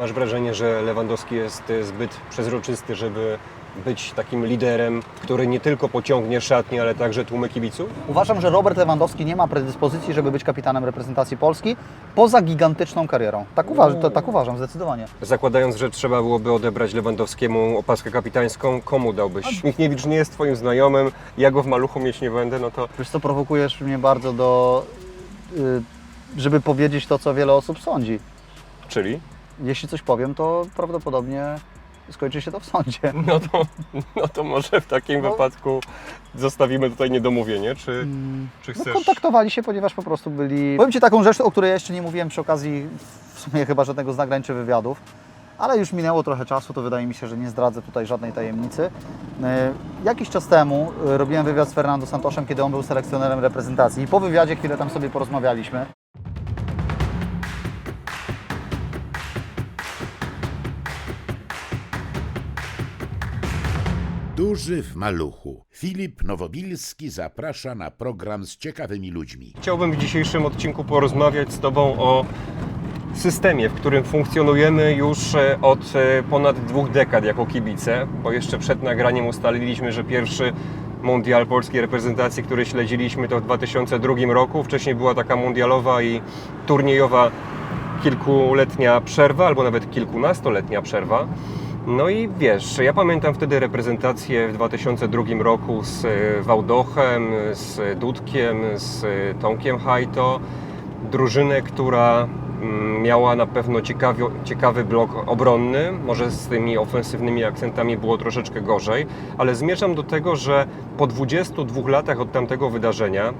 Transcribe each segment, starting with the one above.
Masz wrażenie, że Lewandowski jest e, zbyt przezroczysty, żeby być takim liderem, który nie tylko pociągnie szatnie, ale także tłumy kibiców? Uważam, że Robert Lewandowski nie ma predyspozycji, żeby być kapitanem reprezentacji Polski poza gigantyczną karierą. Tak, uważ, to, tak uważam, zdecydowanie. Zakładając, że trzeba byłoby odebrać Lewandowskiemu opaskę kapitańską, komu dałbyś? Śmichniewicz nie jest Twoim znajomym, ja go w maluchu mieć nie będę, no to Wiesz co, prowokujesz mnie bardzo do, y, żeby powiedzieć to, co wiele osób sądzi. czyli? Jeśli coś powiem, to prawdopodobnie skończy się to w sądzie. No to, no to może w takim No. wypadku zostawimy tutaj niedomówienie, czy, czy No, chcesz... kontaktowali się, ponieważ po prostu byli... Powiem Ci taką rzecz, o której jeszcze nie mówiłem przy okazji w sumie chyba żadnego z nagrań czy wywiadów, ale już minęło trochę czasu, to wydaje mi się, że nie zdradzę tutaj żadnej tajemnicy. E, Jakiś czas temu e, robiłem wywiad z Fernando Santoszem, kiedy on był selekcjonerem reprezentacji i po wywiadzie chwilę tam sobie porozmawialiśmy. Duży w maluchu. Filip Nowobilski zaprasza na program z ciekawymi ludźmi. Chciałbym w dzisiejszym odcinku porozmawiać z Tobą o systemie, w którym funkcjonujemy już e, od e, ponad dwóch dekad jako kibice, bo jeszcze przed nagraniem ustaliliśmy, że pierwszy mundial polskiej reprezentacji, który śledziliśmy to w 2002 roku. Wcześniej była taka mundialowa i turniejowa kilkuletnia przerwa, albo nawet kilkunastoletnia przerwa. No i wiesz, ja pamiętam wtedy reprezentację w 2002 roku z e, Wałdochem, z Dudkiem, z e, Tomkiem Hajto. Drużynę, która mm, miała na pewno ciekawy, ciekawy blok obronny. Może z tymi ofensywnymi akcentami było troszeczkę gorzej, ale zmierzam do tego, że po 22 latach od tamtego wydarzenia,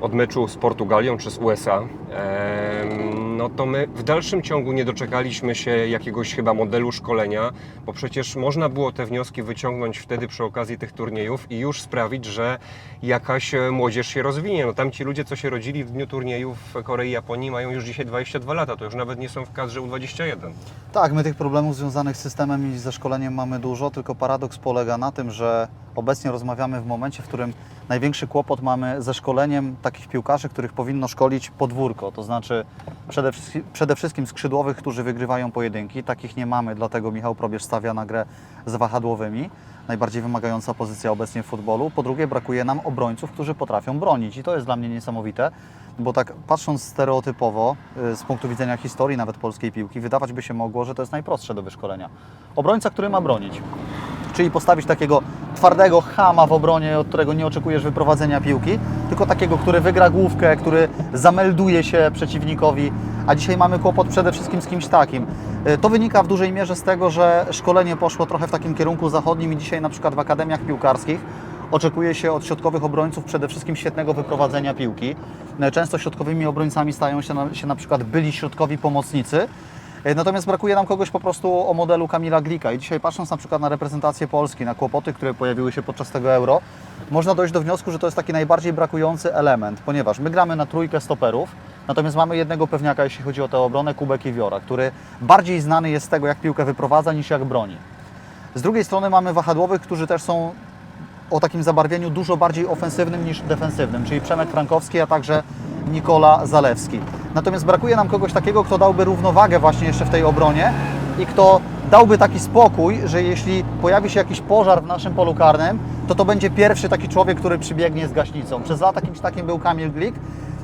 od meczu z Portugalią czy z USA, em, no to my w dalszym ciągu nie doczekaliśmy się jakiegoś chyba modelu szkolenia, bo przecież można było te wnioski wyciągnąć wtedy przy okazji tych turniejów i już sprawić, że jakaś e, młodzież się rozwinie. No tamci ludzie, co się rodzili w dniu turnieju w Korei i Japonii mają już dzisiaj 22 lata, to już nawet nie są w kadrze U21. Tak, my tych problemów związanych z systemem i ze szkoleniem mamy dużo, tylko paradoks polega na tym, że obecnie rozmawiamy w momencie, w którym największy kłopot mamy ze szkoleniem takich piłkarzy, których powinno szkolić podwórko, to znaczy przede, wszystkim- przede wszystkim skrzydłowych, którzy wygrywają pojedynki. Takich nie mamy, dlatego Michał Probierz stawia na grę z wahadłowymi. Najbardziej wymagająca pozycja obecnie w futbolu. Po drugie, brakuje nam obrońców, którzy potrafią bronić i to jest dla mnie niesamowite, bo tak patrząc stereotypowo y, z punktu widzenia historii nawet polskiej piłki, wydawać by się mogło, że to jest najprostsze do wyszkolenia. Obrońca, który ma bronić. Czyli postawić takiego twardego chama w obronie, od którego nie oczekujesz wyprowadzenia piłki, tylko takiego, który wygra główkę, który zamelduje się przeciwnikowi, a dzisiaj mamy kłopot przede wszystkim z kimś takim. Y, To wynika w dużej mierze z tego, że szkolenie poszło trochę w takim kierunku zachodnim i dzisiaj na przykład w akademiach piłkarskich Oczekuje się od środkowych obrońców przede wszystkim świetnego wyprowadzenia piłki. E, Często środkowymi obrońcami stają się na, się na przykład byli środkowi pomocnicy. E, Natomiast brakuje nam kogoś po prostu o modelu Kamila Glika. I dzisiaj patrząc na przykład na reprezentację Polski, na kłopoty, które pojawiły się podczas tego euro, można dojść do wniosku, że to jest taki najbardziej brakujący element, ponieważ my gramy na trójkę stoperów, natomiast mamy jednego pewniaka, jeśli chodzi o tę obronę, Kubę Kiwiora, który bardziej znany jest z tego, jak piłkę wyprowadza, niż jak broni. Z drugiej strony mamy wahadłowych, którzy też są o takim zabarwieniu dużo bardziej ofensywnym niż defensywnym, czyli Przemek Frankowski, a także Nikola Zalewski. Natomiast brakuje nam kogoś takiego, kto dałby równowagę właśnie jeszcze w tej obronie i kto dałby taki spokój, że jeśli pojawi się jakiś pożar w naszym polu karnym, to to będzie pierwszy taki człowiek, który przybiegnie z gaśnicą. Przez lata kimś takim był Kamil Glik,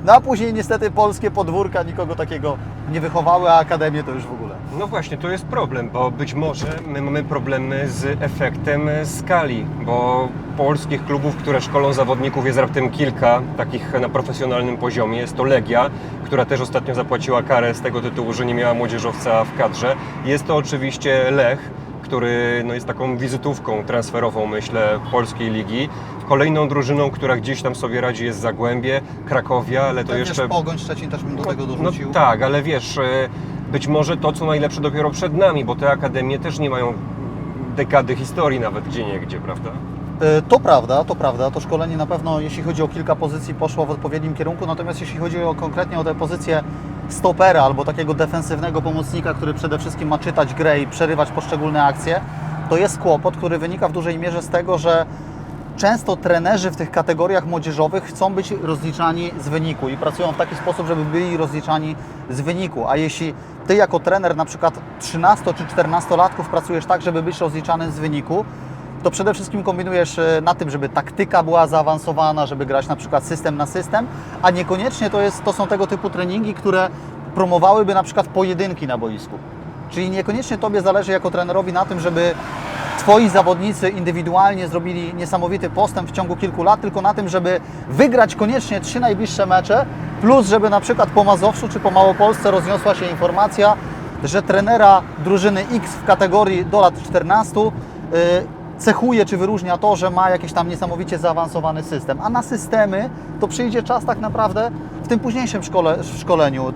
no a później niestety polskie podwórka nikogo takiego nie wychowały, a akademie to już w ogóle. No właśnie, to jest problem, bo być może my mamy problemy z efektem skali, bo polskich klubów, które szkolą zawodników jest raptem kilka, takich na profesjonalnym poziomie. Jest to Legia, która też ostatnio zapłaciła karę z tego tytułu, że nie miała młodzieżowca w kadrze. Jest to oczywiście Lech, który no, jest taką wizytówką transferową, myślę, polskiej ligi. Kolejną drużyną, która gdzieś tam sobie radzi jest Zagłębie, Krakowia, ale to jeszcze... Pogoń Szczecin też bym do tego No dorzucił. tak, ale wiesz, e, być może to, co najlepsze dopiero przed nami, bo te akademie też nie mają dekady historii nawet gdzie niegdzie, prawda? E, To prawda, to prawda. To szkolenie na pewno, jeśli chodzi o kilka pozycji, poszło w odpowiednim kierunku. Natomiast jeśli chodzi o konkretnie o tę pozycję stopera albo takiego defensywnego pomocnika, który przede wszystkim ma czytać grę i przerywać poszczególne akcje, to jest kłopot, który wynika w dużej mierze z tego, że często trenerzy w tych kategoriach młodzieżowych chcą być rozliczani z wyniku i pracują w taki sposób, żeby byli rozliczani z wyniku. A jeśli ty jako trener na przykład 13 czy 14 latków pracujesz tak, żeby być rozliczany z wyniku, to przede wszystkim kombinujesz e, na tym, żeby taktyka była zaawansowana, żeby grać na przykład system na system, a niekoniecznie to, jest, to są tego typu treningi, które promowałyby na przykład pojedynki na boisku. Czyli niekoniecznie Tobie zależy jako trenerowi na tym, żeby Twoi zawodnicy indywidualnie zrobili niesamowity postęp w ciągu kilku lat, tylko na tym, żeby wygrać koniecznie trzy najbliższe mecze, plus żeby na przykład po Mazowszu czy po Małopolsce rozniosła się informacja, że trenera drużyny X w kategorii do lat 14 y, cechuje czy wyróżnia to, że ma jakiś tam niesamowicie zaawansowany system. A na systemy to przyjdzie czas tak naprawdę w tym późniejszym szkole, szkoleniu, y,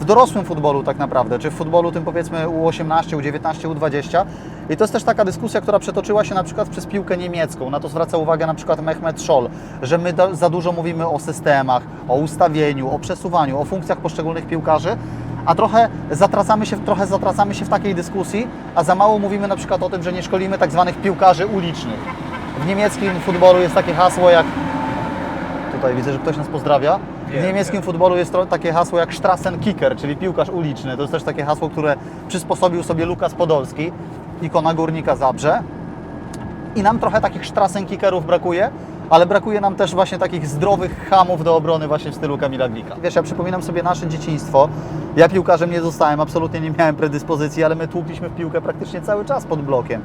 w dorosłym futbolu tak naprawdę, czy w futbolu tym powiedzmy U18, U19, U20. I to jest też taka dyskusja, która przetoczyła się na przykład przez piłkę niemiecką. Na to zwraca uwagę na przykład Mehmet Scholl, że my za dużo mówimy o systemach, o ustawieniu, o przesuwaniu, o funkcjach poszczególnych piłkarzy, a trochę zatracamy się, trochę zatracamy się w takiej dyskusji, a za mało mówimy na przykład o tym, że nie szkolimy tak zwanych piłkarzy ulicznych. W niemieckim futbolu jest takie hasło jak Tutaj widzę, że ktoś nas pozdrawia. W niemieckim futbolu jest takie hasło jak Strassenkicker, czyli piłkarz uliczny. To jest też takie hasło, które przysposobił sobie Lukas Podolski, ikona Górnika Zabrze. I nam trochę takich Strassenkickerów brakuje, ale brakuje nam też właśnie takich zdrowych hamów do obrony właśnie w stylu Kamila Glika. Wiesz, ja przypominam sobie nasze dzieciństwo. Ja piłkarzem nie zostałem, absolutnie nie miałem predyspozycji, ale my tłukliśmy w piłkę praktycznie cały czas pod blokiem.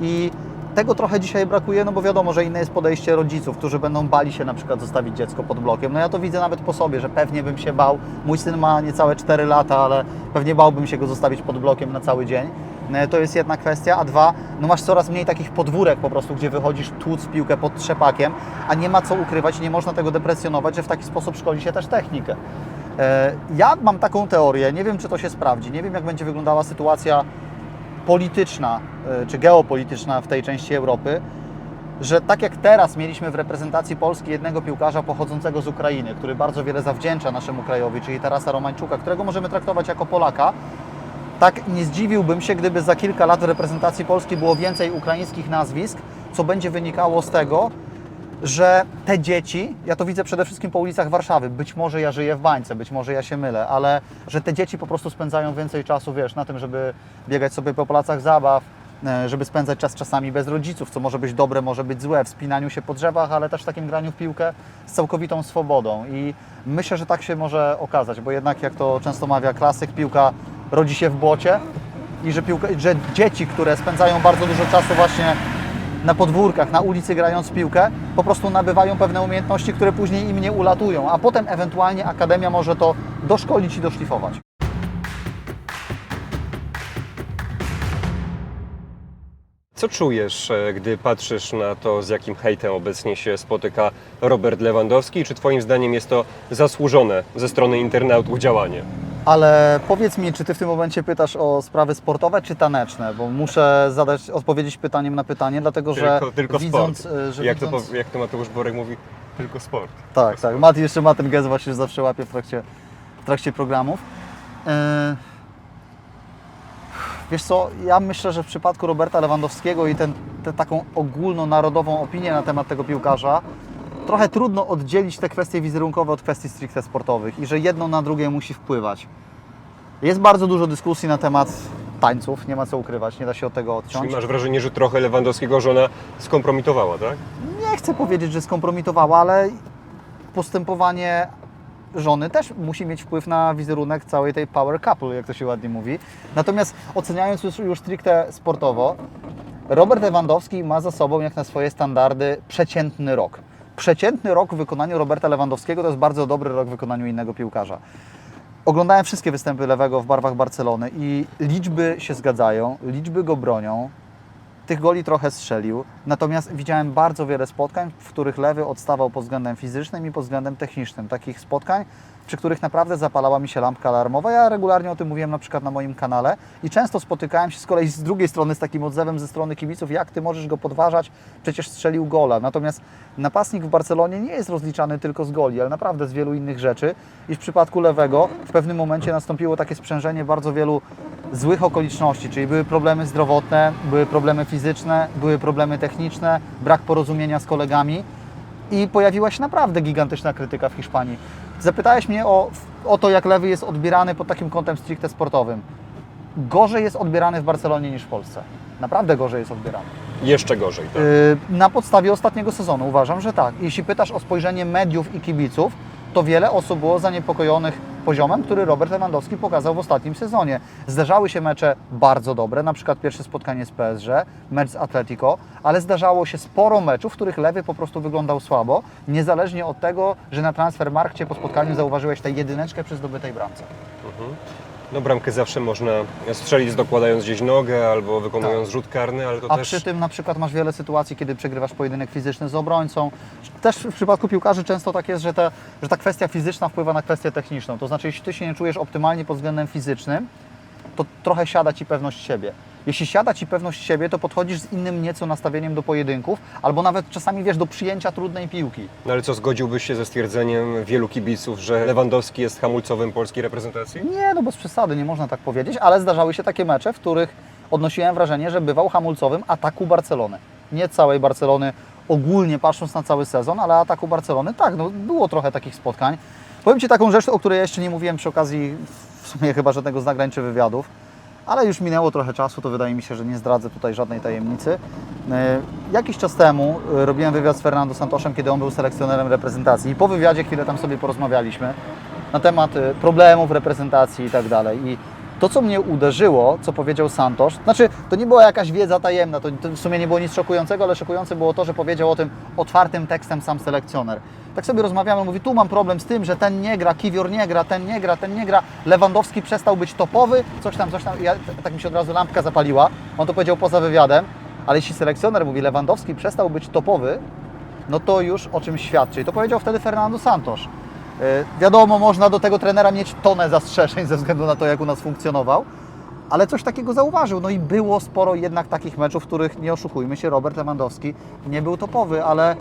I tego trochę dzisiaj brakuje, no bo wiadomo, że inne jest podejście rodziców, którzy będą bali się na przykład zostawić dziecko pod blokiem. No ja to widzę nawet po sobie, że pewnie bym się bał. Mój syn ma niecałe 4 lata, ale pewnie bałbym się go zostawić pod blokiem na cały dzień. E, To jest jedna kwestia, a dwa, no masz coraz mniej takich podwórek po prostu, gdzie wychodzisz tłuc piłkę pod trzepakiem, a nie ma co ukrywać nie można tego deprecjonować, że w taki sposób szkoli się też technikę. E, Ja mam taką teorię, nie wiem czy to się sprawdzi, nie wiem jak będzie wyglądała sytuacja polityczna y, czy geopolityczna w tej części Europy, że tak jak teraz mieliśmy w reprezentacji Polski jednego piłkarza pochodzącego z Ukrainy, który bardzo wiele zawdzięcza naszemu krajowi, czyli Tarasa Romańczuka, którego możemy traktować jako Polaka, tak nie zdziwiłbym się, gdyby za kilka lat w reprezentacji Polski było więcej ukraińskich nazwisk, co będzie wynikało z tego, że te dzieci, ja to widzę przede wszystkim po ulicach Warszawy, być może ja żyję w bańce, być może ja się mylę, ale że te dzieci po prostu spędzają więcej czasu, wiesz, na tym, żeby biegać sobie po placach zabaw, e, żeby spędzać czas czasami bez rodziców, co może być dobre, może być złe, w spinaniu się po drzewach, ale też w takim graniu w piłkę z całkowitą swobodą. I myślę, że tak się może okazać, bo jednak jak to często mawia klasyk, piłka rodzi się w błocie i że, piłka, że dzieci, które spędzają bardzo dużo czasu właśnie na podwórkach, na ulicy grając piłkę, po prostu nabywają pewne umiejętności, które później im nie ulatują, a potem ewentualnie akademia może to doszkolić i doszlifować. Co czujesz, e, gdy patrzysz na to, z jakim hejtem obecnie się spotyka Robert Lewandowski? Czy Twoim zdaniem jest to zasłużone ze strony internautów działanie? Ale powiedz mi, czy ty w tym momencie pytasz o sprawy sportowe czy taneczne? Bo muszę zadać, odpowiedzieć pytaniem na pytanie, dlatego że Tylko, tylko widząc, sport. y, że jak, widząc... to, jak to Mateusz Borek mówi, tylko sport. Tak, tak. Mati jeszcze ma ten gest właśnie, że zawsze łapie w trakcie, w trakcie programów. E, Wiesz co, ja myślę, że w przypadku Roberta Lewandowskiego i ten, tę taką ogólnonarodową opinię na temat tego piłkarza, trochę trudno oddzielić te kwestie wizerunkowe od kwestii stricte sportowych i że jedno na drugie musi wpływać. Jest bardzo dużo dyskusji na temat tańców, nie ma co ukrywać, nie da się od tego odciąć. Czyli masz wrażenie, że trochę Lewandowskiego żona skompromitowała, tak? nie chcę powiedzieć, że skompromitowała, ale postępowanie żony też musi mieć wpływ na wizerunek całej tej power couple, jak to się ładnie mówi. Natomiast oceniając już, już stricte sportowo, Robert Lewandowski ma za sobą, jak na swoje standardy, przeciętny rok. Przeciętny rok w wykonaniu Roberta Lewandowskiego to jest bardzo dobry rok w wykonaniu innego piłkarza. Oglądałem wszystkie występy Lewego w barwach Barcelony i liczby się zgadzają, liczby go bronią, tych goli trochę strzelił, natomiast widziałem bardzo wiele spotkań, w których Lewy odstawał pod względem fizycznym i pod względem technicznym. Takich spotkań, przy których naprawdę zapalała mi się lampka alarmowa. Ja regularnie o tym mówiłem na przykład na moim kanale i często spotykałem się z kolei z drugiej strony z takim odzewem ze strony kibiców, jak ty możesz go podważać, przecież strzelił gola. Natomiast napastnik w Barcelonie nie jest rozliczany tylko z goli, ale naprawdę z wielu innych rzeczy i w przypadku lewego w pewnym momencie nastąpiło takie sprzężenie bardzo wielu złych okoliczności, czyli były problemy zdrowotne, były problemy fizyczne, były problemy techniczne, brak porozumienia z kolegami i pojawiła się naprawdę gigantyczna krytyka w Hiszpanii. Zapytałeś mnie o, o to, jak lewy jest odbierany pod takim kątem stricte sportowym. Gorzej jest odbierany w Barcelonie niż w Polsce. Naprawdę gorzej jest odbierany. Jeszcze gorzej. Tak? Yy, Na podstawie ostatniego sezonu uważam, że tak. Jeśli pytasz o spojrzenie mediów i kibiców, to wiele osób było zaniepokojonych poziomem, który Robert Lewandowski pokazał w ostatnim sezonie. Zdarzały się mecze bardzo dobre, na przykład pierwsze spotkanie z PSG, mecz z Atletico, ale zdarzało się sporo meczów, w których lewy po prostu wyglądał słabo, niezależnie od tego, że na transfermarkcie po spotkaniu zauważyłeś tę jedyneczkę przy zdobytej bramce. No bramkę zawsze można strzelić dokładając gdzieś nogę albo wykonując rzut karny, ale to Tak. A też... przy tym na przykład masz wiele sytuacji, kiedy przegrywasz pojedynek fizyczny z obrońcą. Też w przypadku piłkarzy często tak jest, że ta, że ta kwestia fizyczna wpływa na kwestię techniczną. To znaczy, jeśli ty się nie czujesz optymalnie pod względem fizycznym, to trochę siada ci pewność siebie. Jeśli siada ci pewność siebie, to podchodzisz z innym nieco nastawieniem do pojedynków, albo nawet czasami wiesz do przyjęcia trudnej piłki. No ale co, zgodziłbyś się ze stwierdzeniem wielu kibiców, że Lewandowski jest hamulcowym polskiej reprezentacji? Nie, no bez przesady, nie można tak powiedzieć, ale zdarzały się takie mecze, w których odnosiłem wrażenie, że bywał hamulcowym ataku Barcelony. Nie całej Barcelony ogólnie patrząc na cały sezon, ale ataku Barcelony tak, no było trochę takich spotkań. Powiem Ci taką rzecz, o której jeszcze nie mówiłem przy okazji sumie chyba żadnego z nagrań czy wywiadów, ale już minęło trochę czasu, to wydaje mi się, że nie zdradzę tutaj żadnej tajemnicy. E, Jakiś czas temu e, robiłem wywiad z Fernando Santoszem, kiedy on był selekcjonerem reprezentacji i po wywiadzie chwilę tam sobie porozmawialiśmy na temat e, problemów reprezentacji i tak dalej. I to, co mnie uderzyło, co powiedział Santosz, znaczy to nie była jakaś wiedza tajemna, to, w sumie nie było nic szokującego, ale szokujące było to, że powiedział o tym otwartym tekstem sam selekcjoner. Tak sobie rozmawiamy, mówi, tu mam problem z tym, że ten nie gra, Kiwior nie gra, ten nie gra, ten nie gra, Lewandowski przestał być topowy, coś tam, coś tam. Ja, tak mi się od razu lampka zapaliła, on to powiedział poza wywiadem, ale jeśli selekcjoner mówi, Lewandowski przestał być topowy, no to już o czym świadczy. I to powiedział wtedy Fernando Santos. Yy, wiadomo, można do tego trenera mieć tonę zastrzeżeń ze względu na to, jak u nas funkcjonował, ale coś takiego zauważył. No i było sporo jednak takich meczów, w których, nie oszukujmy się, Robert Lewandowski nie był topowy, ale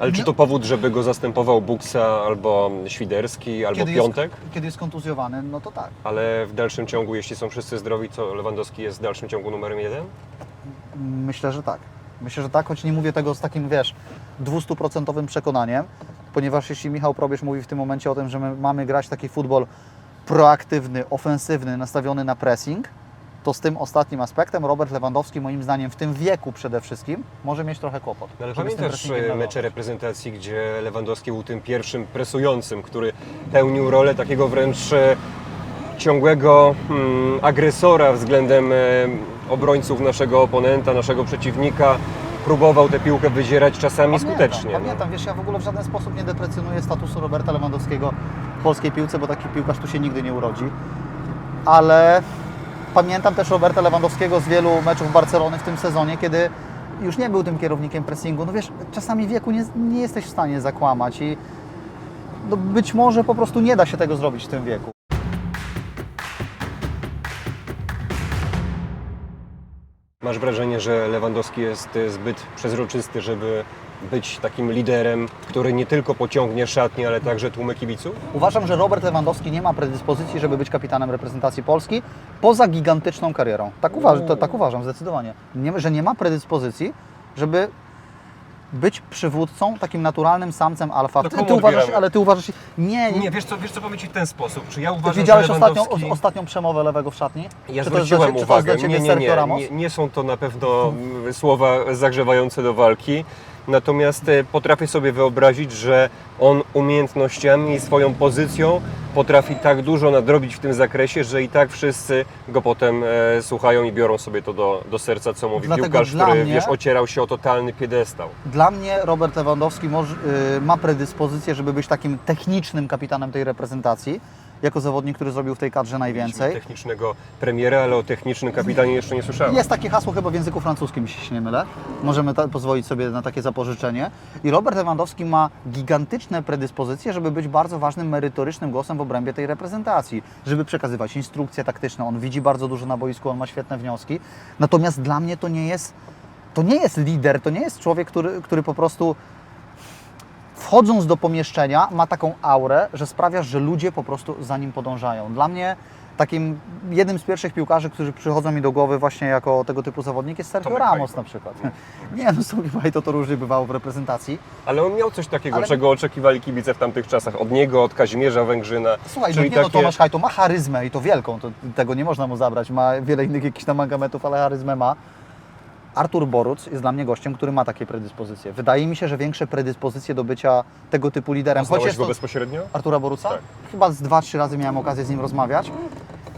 Ale czy to powód, żeby go zastępował Buksa albo Świderski albo kiedy Piątek? jest, kiedy jest kontuzjowany, no to tak. Ale w dalszym ciągu, jeśli są wszyscy zdrowi, to Lewandowski jest w dalszym ciągu numerem jeden? Myślę, że tak. Myślę, że tak, choć nie mówię tego z takim, wiesz, 200% przekonaniem, ponieważ jeśli Michał Probierz mówi w tym momencie o tym, że my mamy grać taki futbol proaktywny, ofensywny, nastawiony na pressing, to z tym ostatnim aspektem Robert Lewandowski, moim zdaniem, w tym wieku przede wszystkim, może mieć trochę kłopot. Ale pamiętasz e, mecze reprezentacji, gdzie Lewandowski był tym pierwszym presującym, który pełnił rolę takiego wręcz e, ciągłego mm, agresora względem e, obrońców naszego oponenta, naszego przeciwnika. Próbował tę piłkę wyzierać czasami Pamiętam, skutecznie. no. Pamiętam, wiesz, ja w ogóle w żaden sposób nie deprecjonuję statusu Roberta Lewandowskiego w polskiej piłce, bo taki piłkarz tu się nigdy nie urodzi. Ale pamiętam też Roberta Lewandowskiego z wielu meczów Barcelony w tym sezonie, kiedy już nie był tym kierownikiem pressingu. No wiesz, czasami wieku nie, nie jesteś w stanie zakłamać i no być może po prostu nie da się tego zrobić w tym wieku. Masz wrażenie, że Lewandowski jest e, zbyt przezroczysty, żeby być takim liderem, który nie tylko pociągnie szatnie, ale także tłumy kibiców? Uważam, że Robert Lewandowski nie ma predyspozycji, żeby być kapitanem reprezentacji Polski poza gigantyczną karierą. Tak, uważ, to, tak uważam, zdecydowanie. Nie, że nie ma predyspozycji, żeby być przywódcą, takim naturalnym samcem alfa. No Ty, ty uważasz, ale ty uważasz... Nie, nie. Nie, wiesz co, wiesz co powiedzieć w ten sposób, czy ja Ty uważam, widziałeś że ostatnią, o, ostatnią przemowę lewego w szatni? Ja czy zwróciłem cie- czy to jest uwagę, dla Ciebie nie, nie, nie, nie, nie są to na pewno mm, słowa zagrzewające do walki, natomiast e, potrafię sobie wyobrazić, że on umiejętnościami i swoją pozycją potrafi tak dużo nadrobić w tym zakresie, że i tak wszyscy go potem e, słuchają i biorą sobie to do, do serca, co mówi Dlatego piłkarz, dla który mnie- wiesz, ocierał się o totalny piedestał. Dla mnie Robert Lewandowski y, ma predyspozycję, żeby być takim technicznym kapitanem tej reprezentacji. Jako zawodnik, który zrobił w tej kadrze najwięcej. Technicznego premiera, ale o technicznym kapitanie jeszcze nie słyszałem. Jest takie hasło chyba w języku francuskim, jeśli się nie mylę. Możemy pozwolić sobie na takie zapożyczenie. I Robert Lewandowski ma gigantyczne predyspozycje, żeby być bardzo ważnym, merytorycznym głosem w obrębie tej reprezentacji, żeby przekazywać instrukcje taktyczne. On widzi bardzo dużo na boisku, on ma świetne wnioski. Natomiast dla mnie to nie jest, to nie jest lider, to nie jest człowiek, który, który po prostu wchodząc do pomieszczenia ma taką aurę, że sprawia, że ludzie po prostu za nim podążają. Dla mnie takim jednym z pierwszych piłkarzy, którzy przychodzą mi do głowy właśnie jako tego typu zawodnik jest Sergio Tomek Ramos Hajto. na przykład. Nie, no słuchaj, to to różnie bywało w reprezentacji. Ale on miał coś takiego, Ale- czego oczekiwali kibice w tamtych czasach. Od niego, od Kazimierza Węgrzyna. Słuchaj, no Czyli nie no, takie- Tomasz Hajto ma charyzmę i to wielką, to, tego nie można mu zabrać. Ma wiele innych jakichś tam mangamentów, ale charyzmę ma. Artur Boruc jest dla mnie gościem, który ma takie predyspozycje. Wydaje mi się, że większe predyspozycje do bycia tego typu liderem. Znałeś jest go to- bezpośrednio? Artura Boruca? Tak. Chyba z dwa, trzy razy miałem okazję z nim rozmawiać.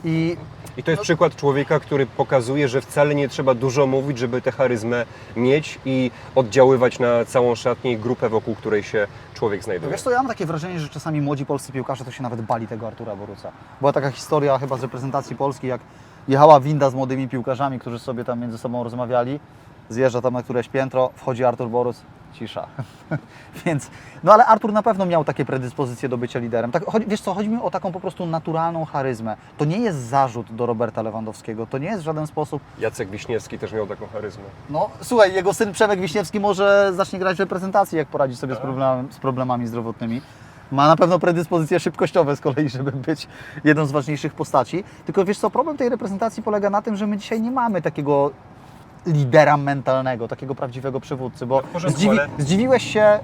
I I to jest przykład człowieka, który pokazuje, że wcale nie trzeba dużo mówić, żeby tę charyzmę mieć i oddziaływać na całą szatnię i grupę, wokół której się człowiek znajduje. Wiesz co, ja mam takie wrażenie, że czasami młodzi polscy piłkarze to się nawet bali tego Artura Boruca. Była taka historia chyba z reprezentacji Polski, jak jechała winda z młodymi piłkarzami, którzy sobie tam między sobą rozmawiali, zjeżdża tam na któreś piętro, wchodzi Artur Boruc, cisza. Więc, no ale Artur na pewno miał takie predyspozycje do bycia liderem. Tak, wiesz co, chodzi mi o taką po prostu naturalną charyzmę. To nie jest zarzut do Roberta Lewandowskiego, to nie jest w żaden sposób Jacek Wiśniewski też miał taką charyzmę. no słuchaj, jego syn Przemek Wiśniewski może zacznie grać w reprezentacji, jak poradzi sobie z, Tak. z problemami zdrowotnymi. Ma na pewno predyspozycje szybkościowe z kolei, żeby być jedną z ważniejszych postaci. Tylko wiesz co, problem tej reprezentacji polega na tym, że my dzisiaj nie mamy takiego lidera mentalnego, takiego prawdziwego przywódcy, bo porządku, zdziwi, ale- zdziwiłeś się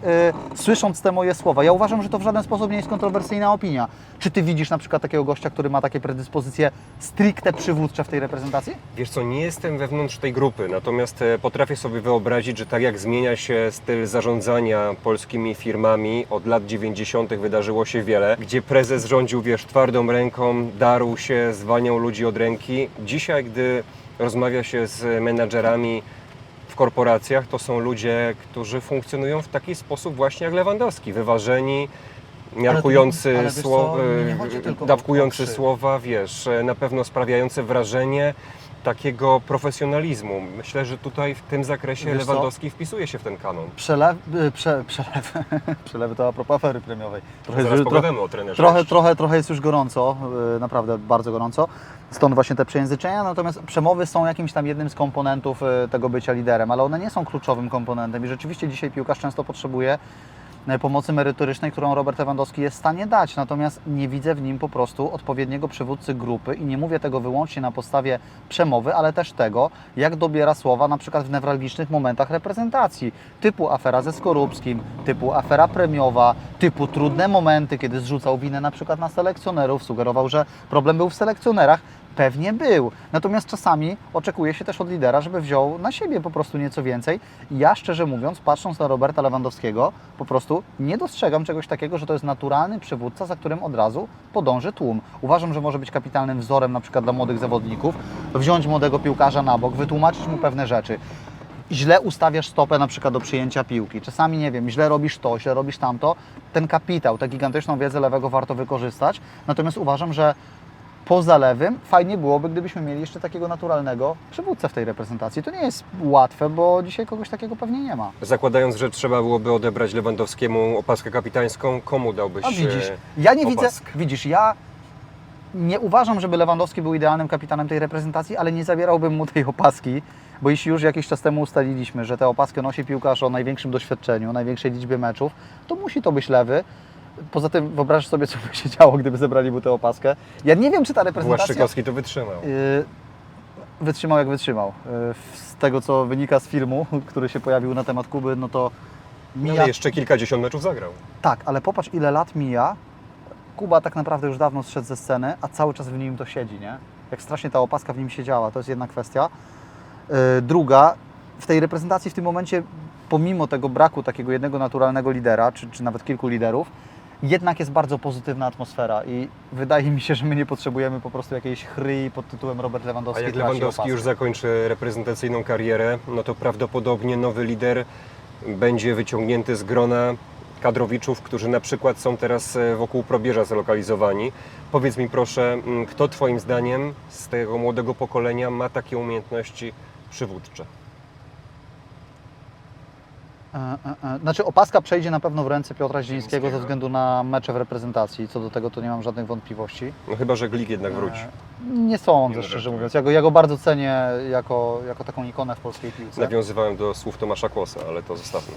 y, słysząc te moje słowa. Ja uważam, że to w żaden sposób nie jest kontrowersyjna opinia. Czy ty widzisz na przykład takiego gościa, który ma takie predyspozycje stricte przywódcze w tej reprezentacji? Wiesz co, nie jestem wewnątrz tej grupy, natomiast e, potrafię sobie wyobrazić, że tak jak zmienia się styl zarządzania polskimi firmami, od lat 90. wydarzyło się wiele, gdzie prezes rządził, wiesz, twardą ręką, darł się, zwalniał ludzi od ręki. Dzisiaj, gdy rozmawia się z menadżerami w korporacjach, to są ludzie, którzy funkcjonują w taki sposób właśnie jak Lewandowski, wyważeni, miarkujący ale co, słowa, dawkujący słowa, wiesz, na pewno sprawiające wrażenie takiego profesjonalizmu. Myślę, że tutaj w tym zakresie Wiesz co? Lewandowski wpisuje się w ten kanon. Przelew, y, prze, przelew, przelewy to a propos afery premiowej. Trochę, Zaraz pogadamy o trenerze. trochę, jeszcze. trochę, trochę jest już gorąco, y, naprawdę bardzo gorąco. Stąd właśnie te przejęzyczenia, natomiast przemowy są jakimś tam jednym z komponentów y, tego bycia liderem, ale one nie są kluczowym komponentem i rzeczywiście dzisiaj piłkarz często potrzebuje pomocy merytorycznej, którą Robert Lewandowski jest w stanie dać, natomiast nie widzę w nim po prostu odpowiedniego przywódcy grupy i nie mówię tego wyłącznie na podstawie przemowy, ale też tego, jak dobiera słowa na przykład w newralgicznych momentach reprezentacji, typu afera ze Skorupskim, typu afera premiowa, typu trudne momenty, kiedy zrzucał winę na przykład na selekcjonerów, sugerował, że problem był w selekcjonerach. Pewnie był. Natomiast czasami oczekuje się też od lidera, żeby wziął na siebie po prostu nieco więcej. Ja szczerze mówiąc, patrząc na Roberta Lewandowskiego, po prostu nie dostrzegam czegoś takiego, że to jest naturalny przywódca, za którym od razu podąży tłum. Uważam, że może być kapitalnym wzorem na przykład dla młodych zawodników, wziąć młodego piłkarza na bok, wytłumaczyć mu pewne rzeczy źle ustawiasz stopę na przykład do przyjęcia piłki, czasami nie wiem, źle robisz to, źle robisz tamto, ten kapitał, tę gigantyczną wiedzę lewego warto wykorzystać. Natomiast uważam, że poza lewym fajnie byłoby, gdybyśmy mieli jeszcze takiego naturalnego przywódcę w tej reprezentacji. To nie jest łatwe, bo dzisiaj kogoś takiego pewnie nie ma. Zakładając, że trzeba byłoby odebrać Lewandowskiemu opaskę kapitańską, komu dałbyś A widzisz, e, ja nie widzę, opaskę? widzisz, ja nie uważam, żeby Lewandowski był idealnym kapitanem tej reprezentacji, ale nie zabierałbym mu tej opaski, bo jeśli już jakiś czas temu ustaliliśmy, że tę opaskę nosi piłkarz o największym doświadczeniu, największej liczbie meczów, to musi to być lewy. Poza tym wyobraź sobie, co by się działo, gdyby zebrali mu tę opaskę. Ja nie wiem, czy ta reprezentacja Błaszczykowski to wytrzymał. yy, wytrzymał jak wytrzymał. Yy, Z tego, co wynika z filmu, który się pojawił na temat Kuby, no to No, mija ale jeszcze kilkadziesiąt meczów zagrał. tak, ale popatrz ile lat mija. Kuba tak naprawdę już dawno zszedł ze sceny, a cały czas w nim to siedzi, nie? Jak strasznie ta opaska w nim siedziała, to jest jedna kwestia. Yy, druga, w tej reprezentacji w tym momencie, pomimo tego braku takiego jednego naturalnego lidera, czy, czy nawet kilku liderów, jednak jest bardzo pozytywna atmosfera i wydaje mi się, że my nie potrzebujemy po prostu jakiejś chryi pod tytułem Robert A Lewandowski. jak traci Lewandowski opaskę. już zakończy reprezentacyjną karierę, no to prawdopodobnie nowy lider będzie wyciągnięty z grona kadrowiczów, którzy na przykład są teraz e, wokół probierza zlokalizowani. Powiedz mi proszę, m, kto Twoim zdaniem z tego młodego pokolenia ma takie umiejętności przywódcze? E, e, e. Znaczy opaska przejdzie na pewno w ręce Piotra Zielińskiego ze względu na mecze w reprezentacji. Co do tego to nie mam żadnych wątpliwości. No chyba, że Glik jednak wróci. Nie sądzę, szczerze mówiąc. Ja go, ja go bardzo cenię jako, jako taką ikonę w polskiej piłce. Nawiązywałem do słów Tomasza Kłosa, ale to zostawmy.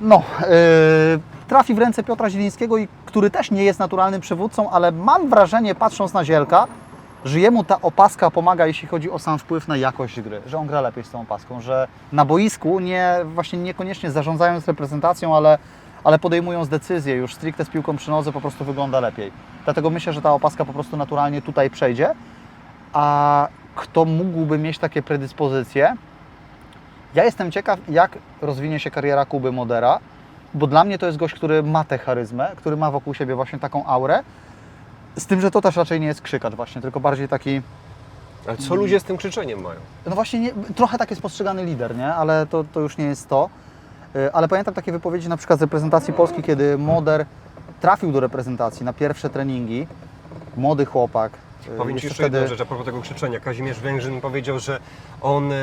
No, yy, trafi w ręce Piotra Zielińskiego, który też nie jest naturalnym przywódcą, ale mam wrażenie, patrząc na Zielka, że ta opaska pomaga, jeśli chodzi o sam wpływ na jakość gry, że on gra lepiej z tą opaską, że na boisku nie, właśnie niekoniecznie zarządzając reprezentacją, ale, ale podejmując decyzje już stricte z piłką przy nodze po prostu wygląda lepiej. Dlatego myślę, że ta opaska po prostu naturalnie tutaj przejdzie. A kto mógłby mieć takie predyspozycje? Ja jestem ciekaw, jak rozwinie się kariera Kuby Modera, bo dla mnie to jest gość, który ma tę charyzmę, który ma wokół siebie właśnie taką aurę. Z tym, że to też raczej nie jest krzykacz właśnie, tylko bardziej taki, Ale co ludzie z tym krzyczeniem mają? no właśnie nie, trochę tak jest postrzegany lider, nie? Ale to, to już nie jest to. Y, Ale pamiętam takie wypowiedzi na przykład z reprezentacji Polski, kiedy Moder trafił do reprezentacji na pierwsze treningi, młody chłopak. Y, Powiem Ci jeszcze wtedy- jedną rzecz a propos tego krzyczenia. Kazimierz Węgrzyn powiedział, że on, e,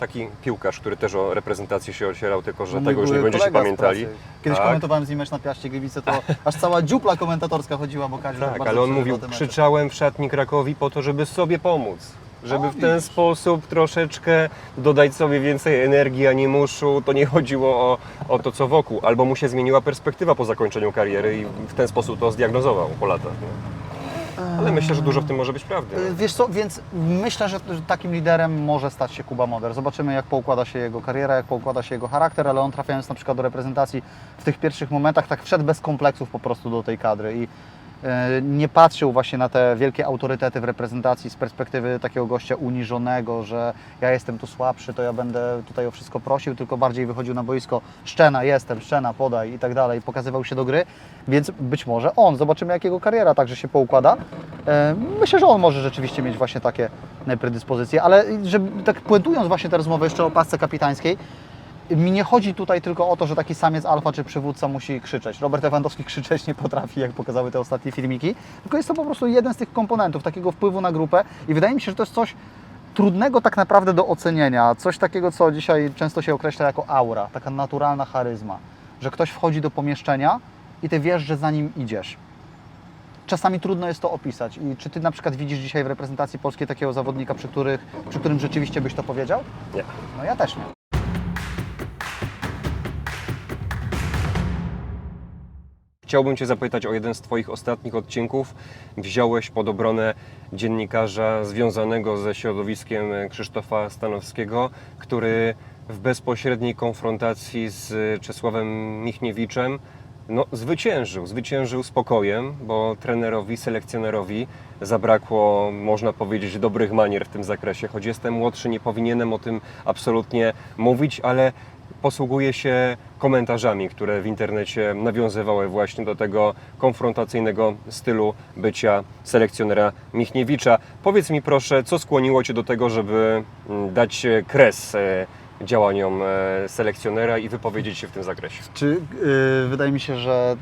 taki piłkarz, który też o reprezentację się ocierał, tylko że No, tego już nie będziecie pamiętali. Kiedyś Tak. komentowałem z nim mecz na Piaście Gliwice, to aż cała dziupla komentatorska chodziła, bo Kazio Tak, ale on mówił, krzyczałem w szatni Krakowi po to, żeby sobie pomóc. Żeby w ten sposób troszeczkę dodać sobie więcej energii, a nie muszu. To nie chodziło o, o to, co wokół. Albo mu się zmieniła perspektywa po zakończeniu kariery i w ten sposób to zdiagnozował po latach. Nie? Ale myślę, że dużo w tym może być prawdy. Y, Wiesz co, więc myślę, że takim liderem może stać się Kuba Moder. Zobaczymy, jak poukłada się jego kariera, jak poukłada się jego charakter, ale on trafiając na przykład do reprezentacji w tych pierwszych momentach, tak wszedł bez kompleksów po prostu do tej kadry i nie patrzył właśnie na te wielkie autorytety w reprezentacji z perspektywy takiego gościa uniżonego, że ja jestem tu słabszy, to ja będę tutaj o wszystko prosił, tylko bardziej wychodził na boisko, szczena, jestem, szczena, podaj i tak dalej, pokazywał się do gry, więc być może on, zobaczymy jak jego kariera także się poukłada. E, Myślę, że on może rzeczywiście mieć właśnie takie e, predyspozycje, ale żeby tak puentując właśnie tę rozmowę jeszcze o pasce kapitańskiej, mi nie chodzi tutaj tylko o to, że taki samiec alfa czy przywódca musi krzyczeć. Robert Lewandowski krzyczeć nie potrafi, jak pokazały te ostatnie filmiki, tylko jest to po prostu jeden z tych komponentów takiego wpływu na grupę i wydaje mi się, że to jest coś trudnego tak naprawdę do ocenienia. Coś takiego, co dzisiaj często się określa jako aura, taka naturalna charyzma, że ktoś wchodzi do pomieszczenia i ty wiesz, że za nim idziesz czasami trudno jest to opisać. I czy ty na przykład widzisz dzisiaj w reprezentacji polskiej takiego zawodnika, przy, których, przy którym rzeczywiście byś to powiedział? Nie. No ja też nie. Chciałbym Cię zapytać o jeden z Twoich ostatnich odcinków. Wziąłeś pod obronę dziennikarza związanego ze środowiskiem Krzysztofa Stanowskiego, który w bezpośredniej konfrontacji z Czesławem Michniewiczem no, zwyciężył. Zwyciężył spokojem, bo trenerowi, selekcjonerowi zabrakło, można powiedzieć, dobrych manier w tym zakresie. Choć jestem młodszy, nie powinienem o tym absolutnie mówić, ale posługuje się komentarzami, które w internecie nawiązywały właśnie do tego konfrontacyjnego stylu bycia selekcjonera Michniewicza. Powiedz mi proszę, co skłoniło Cię do tego, żeby mm, dać e, kres e, działaniom e, selekcjonera i wypowiedzieć się w tym zakresie? Czy yy, wydaje mi się, że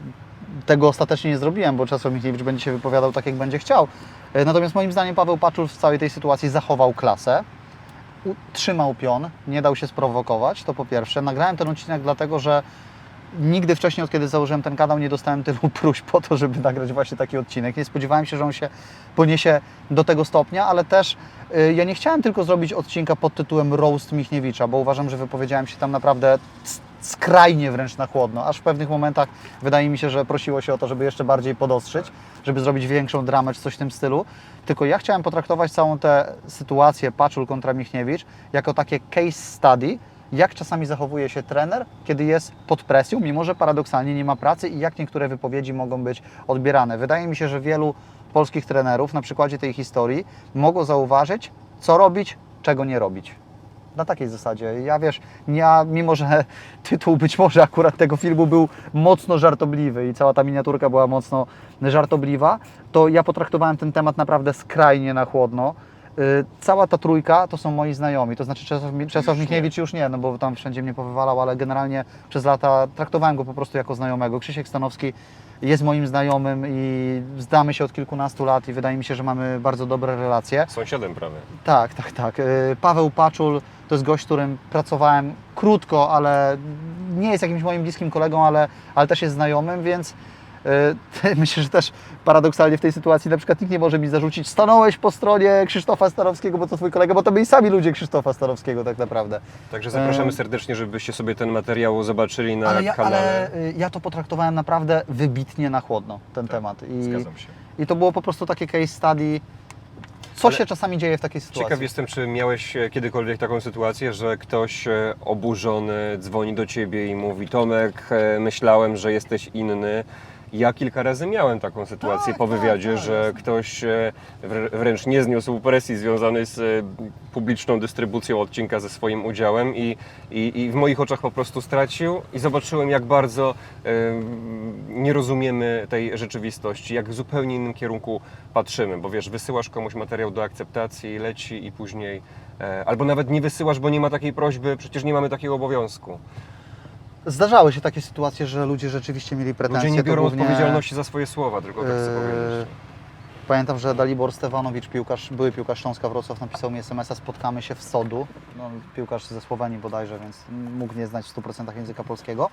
tego ostatecznie nie zrobiłem, bo Czesław Michniewicz będzie się wypowiadał tak, jak będzie chciał. Yy, Natomiast moim zdaniem Paweł Paczul w całej tej sytuacji zachował klasę, utrzymał pion, nie dał się sprowokować, to po pierwsze. Nagrałem ten odcinek dlatego, że nigdy wcześniej, od kiedy założyłem ten kanał, nie dostałem tylu próśb po to, żeby nagrać właśnie taki odcinek. Nie spodziewałem się, że on się poniesie do tego stopnia, ale też y, ja nie chciałem tylko zrobić odcinka pod tytułem Roast Michniewicza, bo uważam, że wypowiedziałem się tam naprawdę skrajnie wręcz na chłodno, aż w pewnych momentach wydaje mi się, że prosiło się o to, żeby jeszcze bardziej podostrzyć, żeby zrobić większą dramę czy coś w tym stylu. Tylko ja chciałem potraktować całą tę sytuację Paczul kontra Michniewicz jako takie case study, jak czasami zachowuje się trener, kiedy jest pod presją, mimo że paradoksalnie nie ma pracy i jak niektóre wypowiedzi mogą być odbierane. Wydaje mi się, że wielu polskich trenerów na przykładzie tej historii mogło zauważyć, co robić, czego nie robić. Na takiej zasadzie. Ja wiesz, ja, mimo że tytuł być może akurat tego filmu był mocno żartobliwy i cała ta miniaturka była mocno żartobliwa, to ja potraktowałem ten temat naprawdę skrajnie na chłodno. Y, Cała ta trójka to są moi znajomi, to znaczy Czesław, Czesław nie. Michniewicz już nie, no bo tam wszędzie mnie powywalał, ale generalnie przez lata traktowałem go po prostu jako znajomego. Krzysiek Stanowski jest moim znajomym i znamy się od kilkunastu lat i wydaje mi się, że mamy bardzo dobre relacje. Sąsiadem prawie. Tak, tak, tak. Y, Paweł Paczul to jest gość, z którym pracowałem krótko, ale nie jest jakimś moim bliskim kolegą, ale, ale też jest znajomym, więc myślę, że też paradoksalnie w tej sytuacji na przykład nikt nie może mi zarzucić stanąłeś po stronie Krzysztofa Starowskiego, bo to twój kolega, bo to byli sami ludzie Krzysztofa Starowskiego tak naprawdę. Także zapraszamy Em. serdecznie, żebyście sobie ten materiał zobaczyli na Ale ja, kanale. ale ja to potraktowałem naprawdę wybitnie na chłodno, ten temat. I, Zgadzam się. I to było po prostu takie case study, co Ale- się czasami dzieje w takiej sytuacji. Ciekaw jestem, czy miałeś e, kiedykolwiek taką sytuację, że ktoś e, oburzony dzwoni do ciebie i mówi Tomek, e, myślałem, że jesteś inny. Ja kilka razy miałem taką sytuację Tak, po tak, wywiadzie, tak, że ktoś e, wr- wręcz nie zniósł presji związanej z e, publiczną dystrybucją odcinka ze swoim udziałem i, i, i w moich oczach po prostu stracił i zobaczyłem jak bardzo e, nie rozumiemy tej rzeczywistości, jak w zupełnie innym kierunku patrzymy, bo wiesz, wysyłasz komuś materiał do akceptacji, leci i później e, albo nawet nie wysyłasz, bo nie ma takiej prośby, przecież nie mamy takiego obowiązku. Zdarzały się takie sytuacje, że ludzie rzeczywiście mieli pretensje. Ludzie nie biorą głównie- odpowiedzialności za swoje słowa, tylko tak chcę Eee, powiedzieć. Pamiętam, że Dalibor Stewanowicz, piłkarz, były piłkarz Śląska Wrocław, napisał mi SMS-a, spotkamy się w Sodu. No, piłkarz ze Słowenii bodajże, więc mógł nie znać w 100% języka polskiego.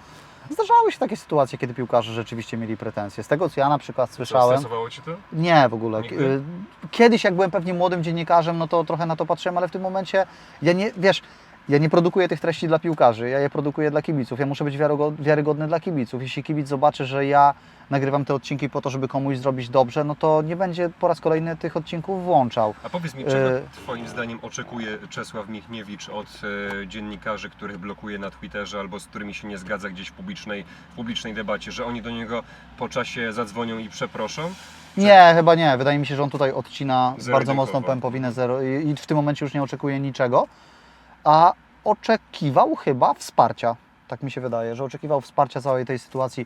Zdarzały się takie sytuacje, kiedy piłkarze rzeczywiście mieli pretensje. Z tego, co ja na przykład słyszałem... stresowało Ci to? Nie, w ogóle. Nigdy? Y, Kiedyś, jak byłem pewnie młodym dziennikarzem, no to trochę na to patrzyłem, ale w tym momencie ja nie, wiesz, ja nie produkuję tych treści dla piłkarzy, ja je produkuję dla kibiców. Ja muszę być wiarygo- wiarygodny dla kibiców. Jeśli kibic zobaczy, że ja nagrywam te odcinki po to, żeby komuś zrobić dobrze, no to nie będzie po raz kolejny tych odcinków włączał. A powiedz mi, czego Twoim zdaniem oczekuje Czesław Michniewicz od e, dziennikarzy, których blokuje na Twitterze albo z którymi się nie zgadza gdzieś w publicznej, w publicznej debacie, że oni do niego po czasie zadzwonią i przeproszą? Nie, chyba nie. Wydaje mi się, że on tutaj odcina Zero bardzo mocną pępowinę zero i w tym momencie już nie oczekuje niczego. A oczekiwał chyba wsparcia. Tak mi się wydaje, że oczekiwał wsparcia całej tej sytuacji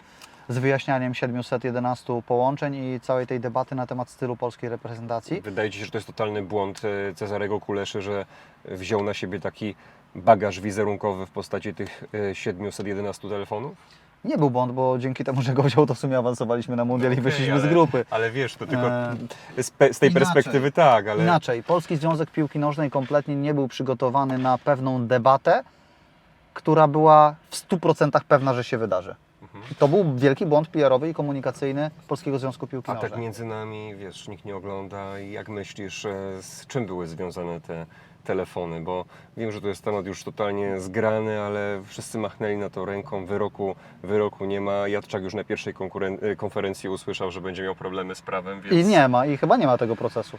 z wyjaśnianiem 711 połączeń i całej tej debaty na temat stylu polskiej reprezentacji. Wydaje Ci się, że to jest totalny błąd e, Cezarego Kuleszy, że wziął na siebie taki bagaż wizerunkowy w postaci tych e, 711 telefonów? Nie był błąd, bo dzięki temu, że go wziął, to w sumie awansowaliśmy na mundial i Okej, wyszliśmy z ale- grupy. Ale wiesz, to tylko E, z, pe- z tej inaczej. perspektywy tak, ale Inaczej, Polski Związek Piłki Nożnej kompletnie nie był przygotowany na pewną debatę, która była w 100% pewna, że się wydarzy. Mhm. To był wielki błąd PR-owy i komunikacyjny Polskiego Związku Piłki A Nożnej. tak między nami, wiesz, nikt nie ogląda i jak myślisz, e, z czym były związane te telefony? Bo wiem, że to jest temat już totalnie zgrany, ale wszyscy machnęli na to ręką, wyroku, wyroku nie ma. Jadczak już na pierwszej e, konferencji usłyszał, że będzie miał problemy z prawem, więc... I nie ma, i chyba nie ma tego procesu.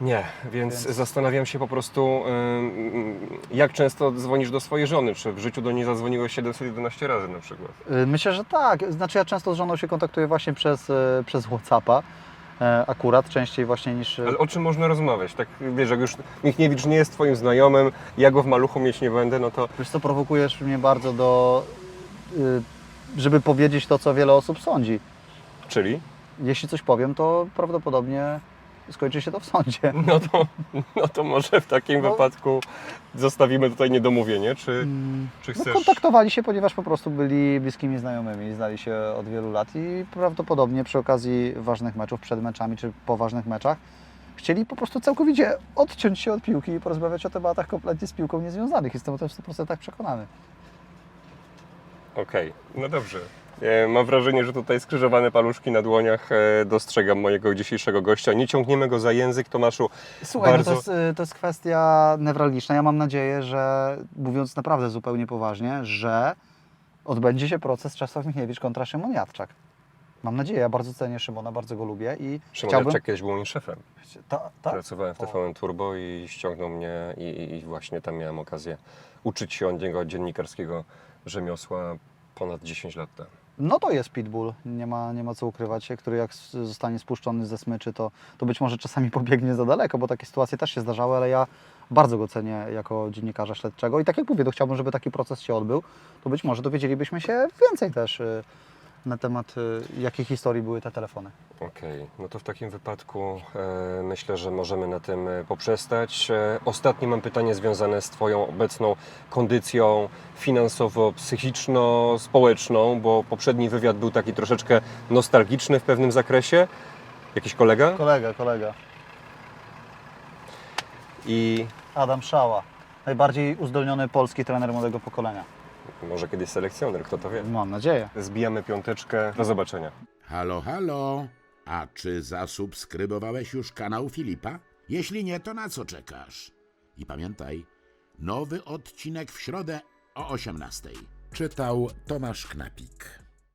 Nie, więc, Więc- zastanawiam się po prostu, ym, jak często dzwonisz do swojej żony? Czy w życiu do niej zadzwoniłeś 711 razy na przykład? Y, Myślę, że tak. Znaczy ja często z żoną się kontaktuję właśnie przez, y, przez Whatsappa. E, Akurat częściej właśnie niż. y, Ale o czym można rozmawiać? Tak, wiesz, jak już Michniewicz nie jest twoim znajomym, ja go w maluchu mieć nie będę, no to Wiesz co, prowokujesz mnie bardzo do. y, żeby powiedzieć to, co wiele osób sądzi. czyli? Jeśli coś powiem, to prawdopodobnie skończy się to w sądzie. No to, no to może w takim No. wypadku zostawimy tutaj niedomówienie, czy, Mm, czy No, chcesz... kontaktowali się, ponieważ po prostu byli bliskimi znajomymi, znali się od wielu lat i prawdopodobnie przy okazji ważnych meczów, przed meczami czy po ważnych meczach chcieli po prostu całkowicie odciąć się od piłki i porozmawiać o tematach kompletnie z piłką niezwiązanych. Jestem o tym w 100% przekonany. Okej, no dobrze. E, Mam wrażenie, że tutaj skrzyżowane paluszki na dłoniach e, dostrzegam mojego dzisiejszego gościa. Nie ciągniemy go za język, Tomaszu. Słuchaj, Bardzo- no to, jest, y, to jest kwestia newralgiczna. Ja mam nadzieję, że mówiąc naprawdę zupełnie poważnie, że odbędzie się proces Czesław Michniewicz kontra Szymon Jadczak. Mam nadzieję, ja bardzo cenię Szymona, bardzo go lubię i Szymon chciałbym... Jadczak kiedyś był moim szefem. Ta, tak? Pracowałem w. TVN Turbo i ściągnął mnie i, i, i właśnie tam miałem okazję uczyć się od niego dziennikarskiego rzemiosła ponad 10 lat temu. No to jest pitbull, nie ma, nie ma co ukrywać, który jak zostanie spuszczony ze smyczy, to, to być może czasami pobiegnie za daleko, bo takie sytuacje też się zdarzały, ale ja bardzo go cenię jako dziennikarza śledczego. I tak jak mówię, to chciałbym, żeby taki proces się odbył, to być może dowiedzielibyśmy się więcej też y, na temat y, jakiej historii były te telefony. Okej, no to w takim wypadku e, myślę, że możemy na tym e, poprzestać. E, ostatnie mam pytanie związane z Twoją obecną kondycją finansowo-psychiczno-społeczną, bo poprzedni wywiad był taki troszeczkę nostalgiczny w pewnym zakresie. Jakiś kolega? Kolega, kolega. I Adam Szała. Najbardziej uzdolniony polski trener młodego pokolenia. Może kiedyś selekcjoner, kto to wie. Mam nadzieję. Zbijamy piąteczkę. Do zobaczenia. Halo, halo. A czy zasubskrybowałeś już kanał Filipa? Jeśli nie, to na co czekasz? I pamiętaj, nowy odcinek w środę o 18:00. Czytał Tomasz Knapik.